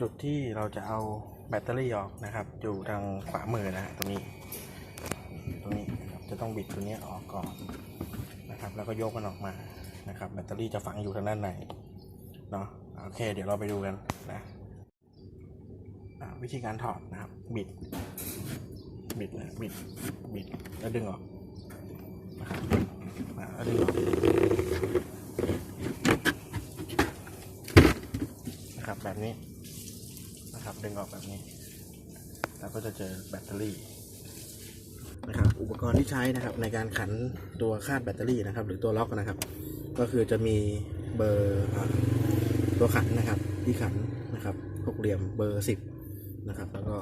จุดที่เราจะเอาแบตเตอรี่ออกนะครับ อยู่ทางขวามือนะฮะตรงนี้ ตรงนี้จะต้องบิดตัวนี้ออกก่อนนะครับ แล้วก็ยกมันออกมานะครับ แบตเตอรี่จะฝังอยู่ทางด้านในเนาะโอเค เดี๋ยวเราไปดูกันนะวิธีการถอดนะครับ บิด บิดนะบิดบิดแล้วดึงออกนะครับแล้วดึงออกนะครับแบบนี้ นะครับ ดึงออกแบบนี้แล้วก็จะเจอแบตเตอรี่นะครับอุปกรณ์ที่ใช้นะครับในการขันตัวคาดแบตเตอรี่นะครับ หรือตัวล็อกนะครับ ก็คือจะมีเบอร์ตัวขันนะครับ ที่ขันนะครับหกเหลี่ยมเบอร์สิบนะครับ แล้วก็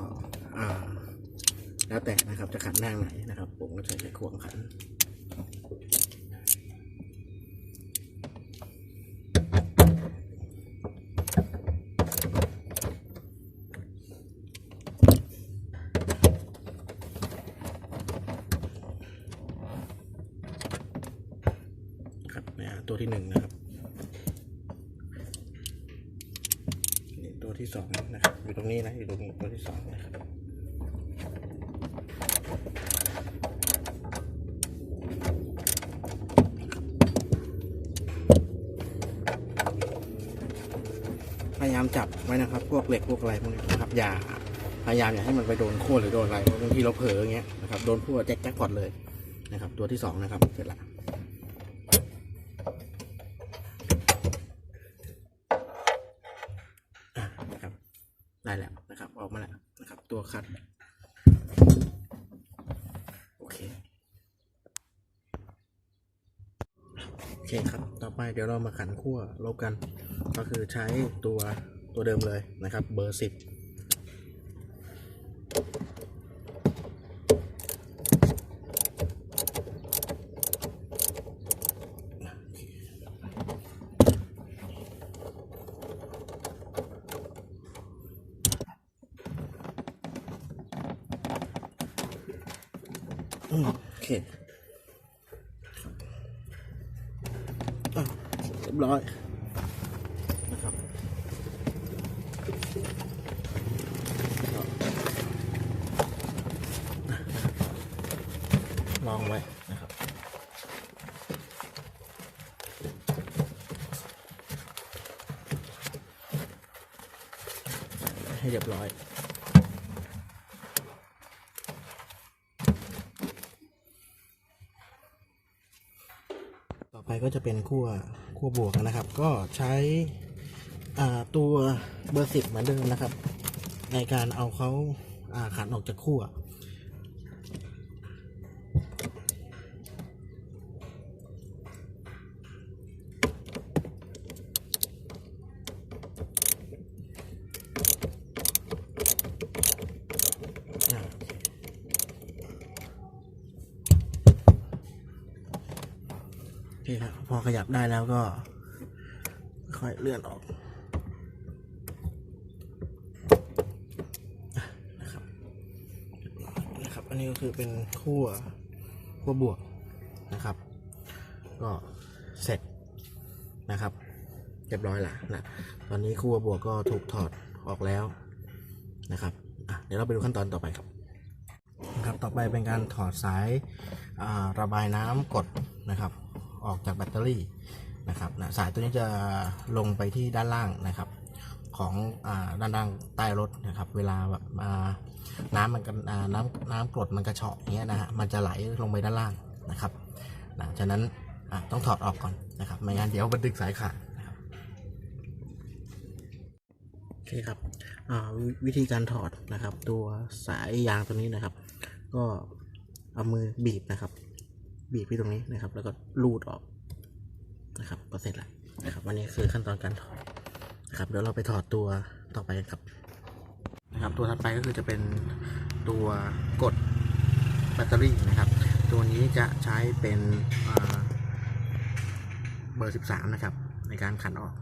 แล้วแต่นะครับจะขันแนงไหนนะครับ ผมก็ใช้ไขควงขัน ที่หนึ่งนะครับนี่ตัวที่สองนะครับอยู่ตรงนี้นะอยู่ตรงนี้ตัวที่สองนะครับพยายามจับไว้นะครับ พวกเหล็กพวกอะไรพวกนี้นะครับอย่าพยายามอย่าให้มันไปโดนโค่นหรือโดนอะไรเพราะบางทีเราเผลออย่างเงี้ยนะครับโดนพวกแจ็คแจ็คพอตเลยนะครับ ตัวที่สองนะครับเสร็จละอะนะครับ ได้แล้วนะครับ ออกมาแล้วนะครับ ตัวคัด โอเค โอเคครับ ต่อไปเดี๋ยวเรามาขันขั้วลบกัน ก็คือใช้ตัวตัวเดิมเลยนะครับ เบอร์สิบ โอเคอะเรียบร้อยนะครับลองไว้นะครับให้เรียบร้อย ไปก็จะเป็นขั้วขั้วบวกนะครับ ก็ใช้ตัวเบอร์สิบเหมือนเดิมนะครับ ในการเอาเขาอ่าขันออกจากขั้วอ่า คครับพอขยับได้แล้วก็ ค่อยเลื่อนออกนะครับนะครับ อันนี้ก็คือเป็นขั้วขั้วบวกนะครับ ก็เสร็จนะครับเรียบร้อยละนะตอนนี้ขั้วบวกก็ถูกถอดออกแล้วนะครับเดี๋ยวเราไปดูขั้นตอนต่อไปครับนะครับ ต่อไปเป็นการถอดสายาระบายน้ำกดนะครับ ออกจากแบตเตอรี่นะครับนะสายตัวนี้จะลงไปที่ด้านล่างนะครับ ของอาด้านล่างใต้รถนะครับ เวลาแบบอ่าน้ำมันกันอ่าน้ำน้ำกรดมันกระเฉาะอย่างเงี้ยนะฮะมันจะไหลลงไปด้านล่างนะครับนะฉะนั้นอะต้องถอดออกก่อนนะครับไม่งั้นเดี๋ยวมันดึงสายขาดโอเคครับอ่าววิธีการถอดนะครับ ตัวสายยางตัวนี้นะครับ ก็เอามือบีบนะครับ บีบที่ตรงนี้นะครับ แล้วก็ลูดออกนะครับ ก็เสร็จแล้วนะครับ วันนี้คือขั้นตอนการถอดนะครับ เดี๋ยวเราไปถอดตัวต่อไปกันครับ นะครับ ตัวถัดไปก็คือจะเป็นตัวกดแบตเตอรี่นะครับ ตัวนี้จะใช้เป็นเบอร์ 13 นะครับ ในการขันออก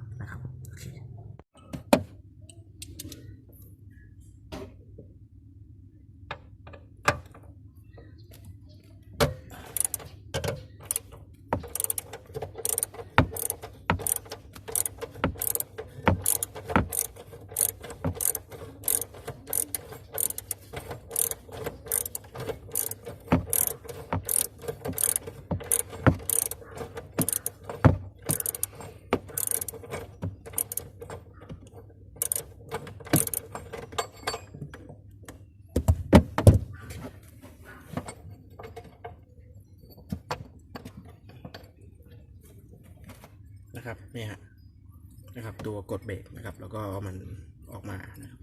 นะครับนี่ฮะนะครับ ตัวกดเบรกนะครับ แล้วก็มันออกมานะครับ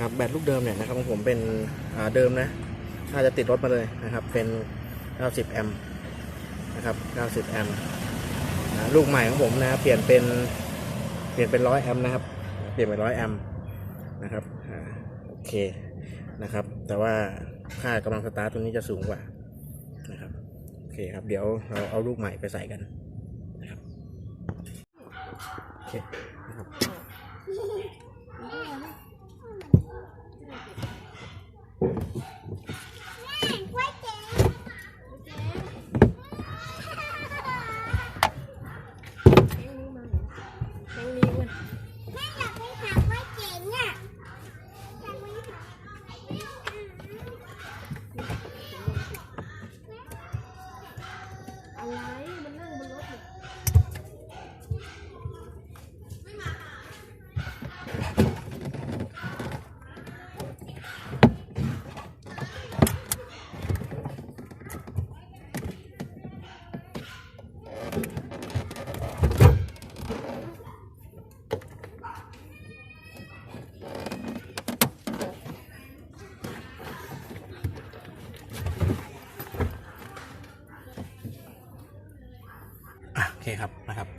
ครับแบตลูกเดิมเนี่ยนะครับของผมเป็นเดิมนะน่าจะติดรถมาเลยนะครับ เป็น 90 แอมป์นะครับ 90 แอมป์นะลูกใหม่ของผมนะเปลี่ยนเป็นเปลี่ยนเป็น 100 แอมป์นะครับ เปลี่ยนเป็น 100 แอมป์นะครับโอเคนะครับ แต่ว่าค่ากำลังสตาร์ทตัวนี้จะสูงกว่า เคครับ เดี๋ยวเราเอาลูกใหม่ไปใส่กันนะครับโอเคนะครับ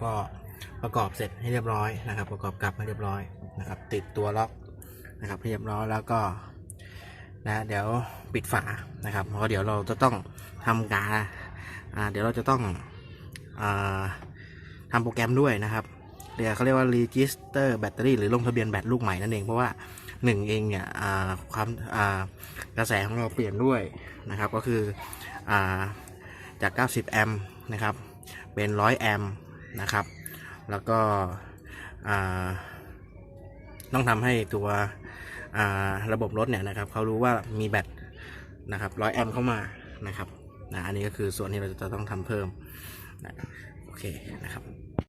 ก็ประกอบเสร็จให้เรียบร้อยนะครับ ประกอบกลับให้เรียบร้อยนะครับ ติดตัวล็อกนะครับให้เรียบร้อยแล้วก็นะเดี๋ยวปิดฝานะครับเพราะเดี๋ยวเราจะต้องทำการเดี๋ยวเราจะต้องอ่าทำโปรแกรมด้วยนะครับเดี๋ยวเขาเรียกว่า register battery หรือลงทะเบียนแบตลูกใหม่นั่นเองเพราะว่าหนึ่งเองเนี่ยความกระแสของเราเปลี่ยนด้วยนะครับ ก็คืออาจาก 90 แอมป์นะครับ เป็น 100 แอมป์ นะครับ แล้วก็ต้องทำให้ตัวระบบรถเนี่ยนะครับเขารู้ว่ามีแบตนะครับร้อยแอมเข้ามานะครับนะอันนี้ก็คือส่วนที่เราจะต้องทำเพิ่มนะโอเคนะครับ